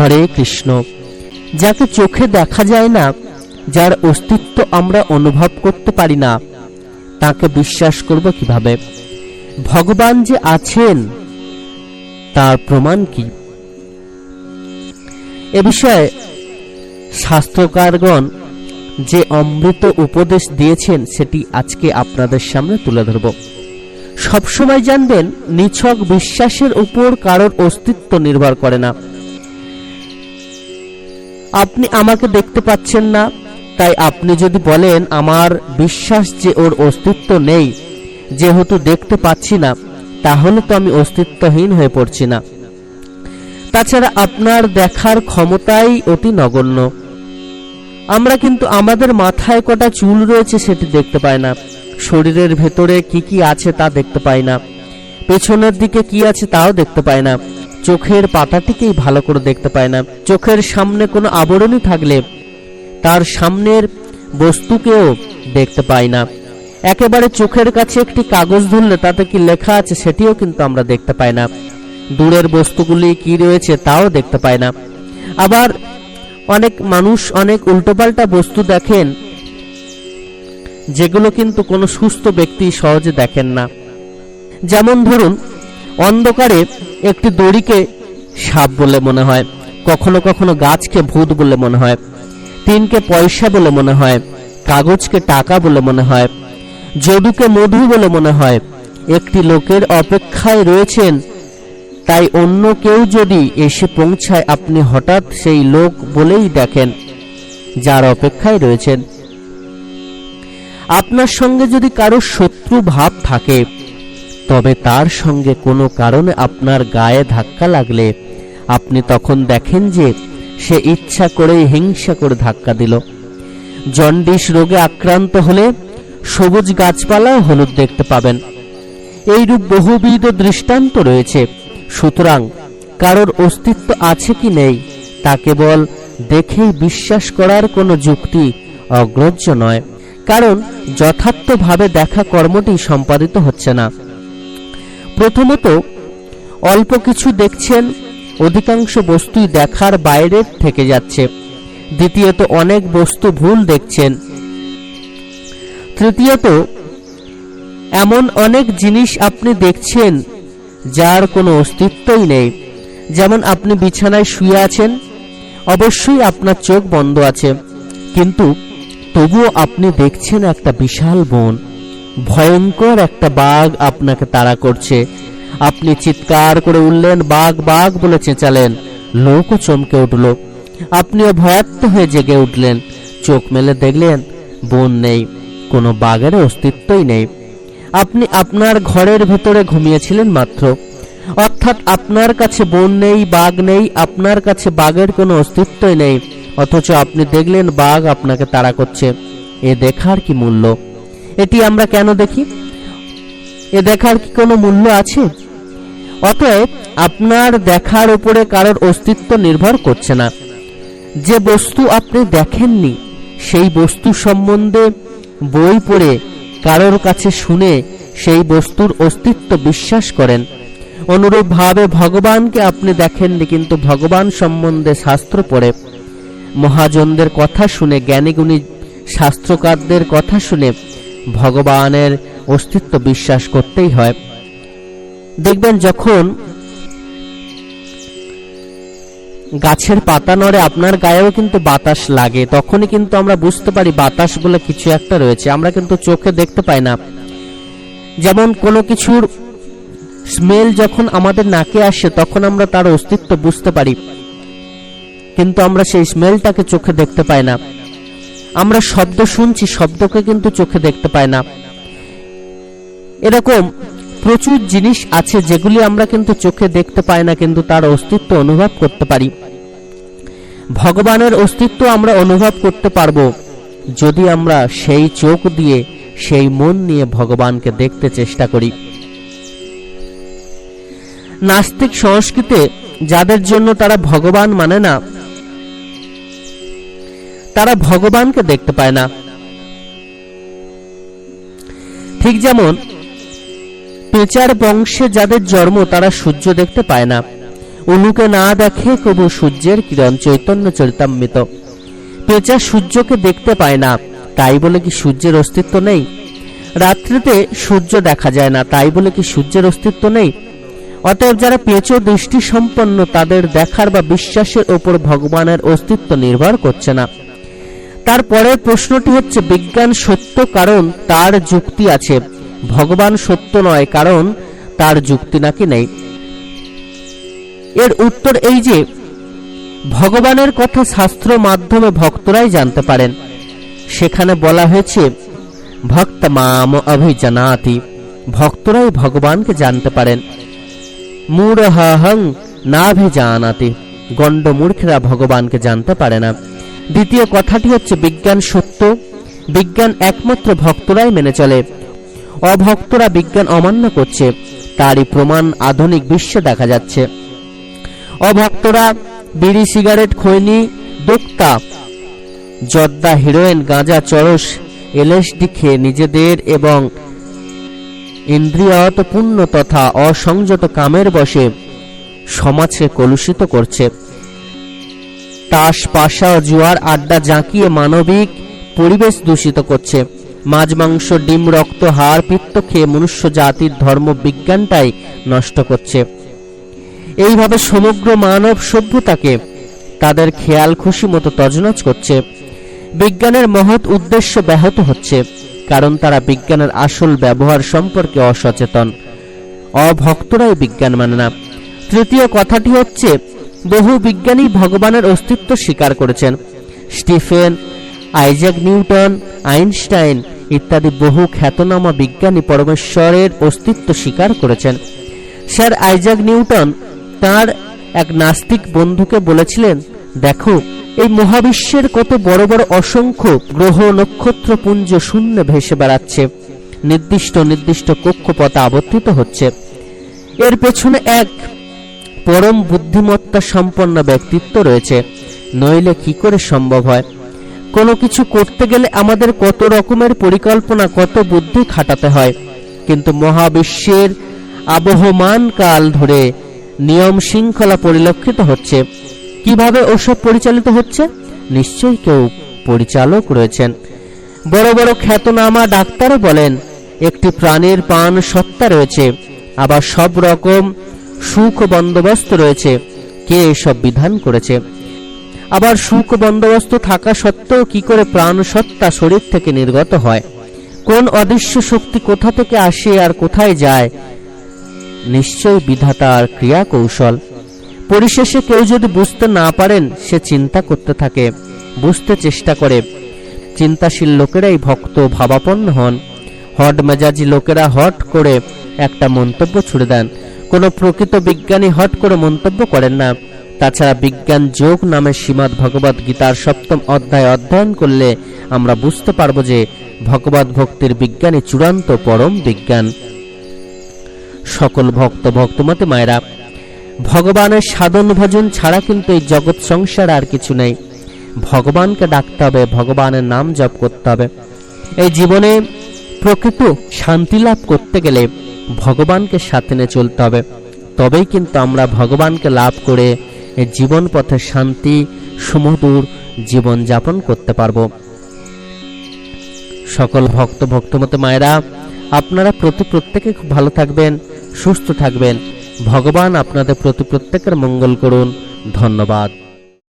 হরে কৃষ্ণ। যাকে চোখে দেখা যায় না, যার অস্তিত্ব আমরা অনুভব করতে পারি না, তাকে বিশ্বাস করব কীভাবে? ভগবান যে আছেন, তার প্রমাণ কি? এ বিষয়ে শাস্ত্রকারগণ যে অমৃত উপদেশ দিয়েছেন, সেটি আজকে আপনাদের সামনে তুলে ধরব। সবসময় জানবেন, নিছক বিশ্বাসের উপর কারোর অস্তিত্ব নির্ভর করে না। আপনি আমাকে দেখতে পাচ্ছেন না। তাই আপনি যদি বলেন, আমার বিশ্বাস যে ওর অস্তিত্ব নেই, যেহেতু দেখতে পাচ্ছি না, তাহলে তো আমি অস্তিত্বহীন হয়ে পড়ছি না। তাছাড়া আপনার দেখার ক্ষমতাই অতি নগণ্য। আমরা কিন্তু আমাদের মাথায় কটা চুল রয়েছে সেটি দেখতে পাই না। শরীরের ভেতরে কি কি আছে তা দেখতে পাই না। পেছনের দিকে কি আছে তাও দেখতে পাই না। চোখের পাতাটিকেই ভালো করে দেখতে পায় না। চোখের সামনে কোনো আবরণই থাকলে তার সামনের বস্তুকেও দেখতে পাই না। একেবারে চোখের কাছে একটি কাগজ ধরলে তাতে কি লেখা আছে সেটিও কিন্তু আমরা দেখতে পাই না। দূরের বস্তুগুলি কি রয়েছে তাও দেখতে পাই না। আবার অনেক মানুষ অনেক উল্টোপাল্টা বস্তু দেখেন, যেগুলো কিন্তু কোনো সুস্থ ব্যক্তি সহজে দেখেন না। যেমন ধরুন, অন্ধকারে একটি দড়িকে সাপ বলে মনে হয়, কখনো কখনো গাছকে ভূত বলে মনে হয় টিনকে পয়সা বলে মনে হয়, কাগজকে টাকা বলে মনে হয়, যদুকে মধু বলে মনে হয়, একটি লোকের অপেক্ষায় রয়েছেন, তাই অন্য কেউ যদি এসে পৌঁছায় আপনি হঠাৎ সেই লোক বলেই দেখেন, যার অপেক্ষায় রয়েছেন। আপনার সঙ্গে যদি কারও শত্রু ভাব থাকে তবে তার সঙ্গে কোনো কারণে আপনার গায়ে ধাক্কা লাগলে, আপনি তখন দেখেন যে সে ইচ্ছা করে হিংসা করে ধাক্কা দিল। জন্ডিস রোগে আক্রান্ত হলে সবুজ গাছপালাও হলুদ দেখতে পাবেন। এইরূপ বহুবিধ দৃষ্টান্ত রয়েছে। সুতরাং কারোর অস্তিত্ব আছে কি নেই, তা কেবল দেখেই বিশ্বাস করার কোনো যুক্তি অগ্রহ্য নয়। কারণ যথার্থভাবে দেখা কর্মটি সম্পাদিত হচ্ছে না। প্রথমত অল্প কিছু দেখছেন, অধিকাংশ বস্তুই দেখার বাইরে থেকে যাচ্ছে। দ্বিতীয়ত অনেক বস্তু ভুল দেখছেন। তৃতীয়ত, এমন অনেক জিনিস আপনি দেখছেন যার কোনো অস্তিত্বই নেই। যেমন আপনি বিছানায় শুয়ে আছেন, অবশ্যই আপনার চোখ বন্ধ আছে। কিন্তু তবুও আপনি দেখছেন একটা বিশাল বন। ভয়ঙ্কর একটা বাঘ আপনাকে তাড়া করছে। আপনি চিৎকার করে উঠলেন, বাঘ বাঘ বলে চেঁচালেন। লোকও চমকে উঠল। আপনিও ভয়াত্ম হয়ে জেগে উঠলেন। চোখ মেলে দেখলেন, বন নেই, কোনো বাঘের অস্তিত্বই নেই। আপনি আপনার ঘরের ভেতরে ঘুমিয়েছিলেন মাত্র। অর্থাৎ আপনার কাছে বন নেই, বাঘ নেই, আপনার কাছে বাঘের কোনো অস্তিত্বই নেই। অথচ আপনি দেখলেন বাঘ আপনাকে তাড়া করছে। এ দেখার কি মূল্য? এটি আমরা কেন দেখি? এ দেখার কি কোনো মূল্য আছে? অতএব, আপনার দেখার উপরে কারোর অস্তিত্ব নির্ভর করছে না। যে বস্তু আপনি দেখেননি, সেই বস্তু সম্বন্ধে বই পড়ে কারোর কাছে শুনে সেই বস্তুর অস্তিত্ব বিশ্বাস করেন। অনুরূপভাবে ভগবানকে আপনি দেখেননি, কিন্তু ভগবান সম্বন্ধে শাস্ত্র পড়ে। মহাজনদের কথা শুনে, জ্ঞানীগুণী শাস্ত্রকারদের কথা শুনে ভগবানের অস্তিত্ব বিশ্বাস করতেই হয়। দেখবেন যখন গাছের পাতা নড়ে আপনার গায়েও কিন্তু বাতাস লাগে, তখনই কিন্তু আমরা বুঝতে পারি বাতাস বলে কিছু একটা রয়েছে। আমরা কিন্তু চোখে দেখতে পাই না। যেমন কোনো কিছুর স্মেল যখন আমাদের নাকে আসে, তখন আমরা তার অস্তিত্ব বুঝতে পারি। কিন্তু আমরা সেই স্মেলটাকে চোখে দেখতে পাই না। আমরা শব্দ শুনছি, শব্দকে কিন্তু চোখে দেখতে পাই না। এরকম প্রচুর জিনিস আছে যেগুলি আমরা কিন্তু চোখে দেখতে পাই না, কিন্তু তার অস্তিত্ব অনুভব করতে পারি। ভগবানের অস্তিত্ব আমরা অনুভব করতে পারব যদি আমরা সেই চোখ দিয়ে, সেই মন নিয়ে ভগবানকে দেখতে চেষ্টা করি। নাস্তিক সংস্কৃতে যাদের জন্য তারা ভগবান মানে না তারা ভগবানকে দেখতে পায় না। ঠিক যেমন পেঁচার বংশে যাদের জন্ম তারা সূর্য দেখতে পায় না। উলুকে না দেখে কবু সূর্যের কিরণ চৈতন্য চরিতামৃত। পেঁচা সূর্যকে দেখতে পায় না, তাই বলে কি সূর্যের অস্তিত্ব নেই? রাত্রিতে সূর্য দেখা যায় না, তাই বলে কি সূর্যের অস্তিত্ব নেই? অতএব যারা পেঁচো দৃষ্টি সম্পন্ন তাদের দেখার বা বিশ্বাসের ওপর ভগবানের অস্তিত্ব নির্ভর করছে না। তারপরের প্রশ্নটি হচ্ছে, বিজ্ঞান সত্য কারণ তার যুক্তি আছে। ভগবান সত্য নয়, কারণ তার যুক্তি নাকি নেই? এর উত্তর এই যে, ভগবানের কথা শাস্ত্র মাধ্যমে ভক্তরাই জানতে পারেন। সেখানে বলা হয়েছে, ভক্ত মাম অভিজানাতি, ভক্তরাই ভগবানকে জানতে পারেন। মূঢ়হং নাভিজানাতি গণ্ড মূর্খেরা ভগবানকে জানতে পারে না। দ্বিতীয় কথাটি হচ্ছে বিজ্ঞান সত্য। বিজ্ঞান একমাত্র ভক্তরাই মেনে চলে। অভক্তরা বিজ্ঞান অমান্য করছে। তারই প্রমাণ আধুনিক বিশ্বে দেখা যাচ্ছে। অভক্তরা বিড়ি, সিগারেট, খৈনি দোক্তা জর্দা, হিরোইন, গাঁজা, চরস, এলএসডি খেয়ে নিজেদের এবং ইন্দ্রিয়ত পূর্ণ তথা অসংযত কামের বসে সমাজকে কলুষিত করছে। তাস, পাশা ও জুয়ার আড্ডা জাঁকিয়ে মানবিক পরিবেশ দূষিত করছে। মাছ, মাংস, ডিম, রক্ত, হাড়, পিত্ত খেয়ে মনুষ্য জাতির ধর্ম বিজ্ঞানটাই নষ্ট করছে। এইভাবে সমগ্র মানব সভ্যতাকে তাদের খেয়াল খুশি মতো তজনজ করছে। বিজ্ঞানের মহৎ উদ্দেশ্য ব্যাহত হচ্ছে, কারণ তারা বিজ্ঞানের আসল ব্যবহার সম্পর্কে অসচেতন। অভক্তরাই বিজ্ঞান মানে না। তৃতীয় কথাটি হচ্ছে বহু বিজ্ঞানী ভগবানের অস্তিত্ব স্বীকার করেছেন। স্টিফেন, আইজাক নিউটন, আইনস্টাইন ইত্যাদি বহু খ্যাতনামা বিজ্ঞানী পরমেশ্বরের অস্তিত্ব স্বীকার করেছেন। স্যার আইজাক নিউটন তার এক নাস্তিক বন্ধুকে বলেছিলেন, দেখো, এই মহাবিশ্বের কত বড় বড় অসংখ্য গ্রহ, নক্ষত্র, পুঞ্জ, শূন্যে ভেসে বেড়াচ্ছে। নির্দিষ্ট নির্দিষ্ট কক্ষপথে আবর্তিত হচ্ছে। এর পেছনে এক পরম বুদ্ধিমত্তা সম্পন্ন ব্যক্তিত্ব রয়েছে। নইলে কি করে সম্ভব হয়? কোনো কিছু করতে গেলে আমাদের কত রকমের পরিকল্পনা, কত বুদ্ধি খাটাতে হয়। কিন্তু মহাবিশ্বের আবহমান কাল ধরে নিয়ম শৃঙ্খলা পরিলক্ষিত হচ্ছে। কীভাবে ওসব পরিচালিত হচ্ছে? নিশ্চয়ই কেউ পরিচালক রয়েছেন। বড় বড় খ্যাতনামা ডাক্তারও বলেন, একটি প্রাণীর প্রাণ সত্তা রয়েছে, আবার সব রকম সুখ বন্দোবস্ত রয়েছে। কে এসব বিধান করেছে? আবার সুখ বন্দোবস্ত থাকা সত্ত্বেও কি করে প্রাণ সত্তা শরীর থেকে নির্গত হয়? কোন অদৃশ্য শক্তি কোথা থেকে আসে আর কোথায় যায়? নিশ্চয় বিধাতার ক্রিয়া কৌশল পরিশেষে কেউ যদি বুঝতে না পারেন, সে চিন্তা করতে থাকে, বুঝতে চেষ্টা করে। চিন্তাশীল লোকেরাই ভক্ত ভাবাপন্ন হন। হট মেজাজি লোকেরা হট করে একটা মন্তব্য ছুড়ে দেন। কোনো প্রকৃত বিজ্ঞানী হট করে মন্তব্য করেন না। তাছাড়া বিজ্ঞান যোগ নামে শ্রীমৎ ভগবত গীতার সপ্তম অধ্যায় অধ্যয়ন করলে আমরা বুঝতে পারব যে ভগবত ভক্তির বিজ্ঞানী চূড়ান্ত পরম বিজ্ঞান। সকল ভক্ত ভক্তমতে মায়েরা, ভগবানের সাধন ভজন ছাড়া কিন্তু এই জগৎ সংসার আর কিছু নেই। ভগবানকে ডাকতে হবে, ভগবানের নাম জপ করতে হবে। এই জীবনে প্রকৃত শান্তি লাভ করতে গেলে ভগবানকে সাথে নিয়ে চলতে হবে। তবেই কিন্তু আমরা ভগবানকে লাভ করে জীবন পথে শান্তি, সুমধুর জীবন যাপন করতে পারব। সকল ভক্ত, ভক্তমতে মায়েরা, আপনারা প্রতি প্রত্যেকে খুব ভালো থাকবেন, সুস্থ থাকবেন। ভগবান আপনাদের প্রতি প্রত্যেকের মঙ্গল করুন। ধন্যবাদ।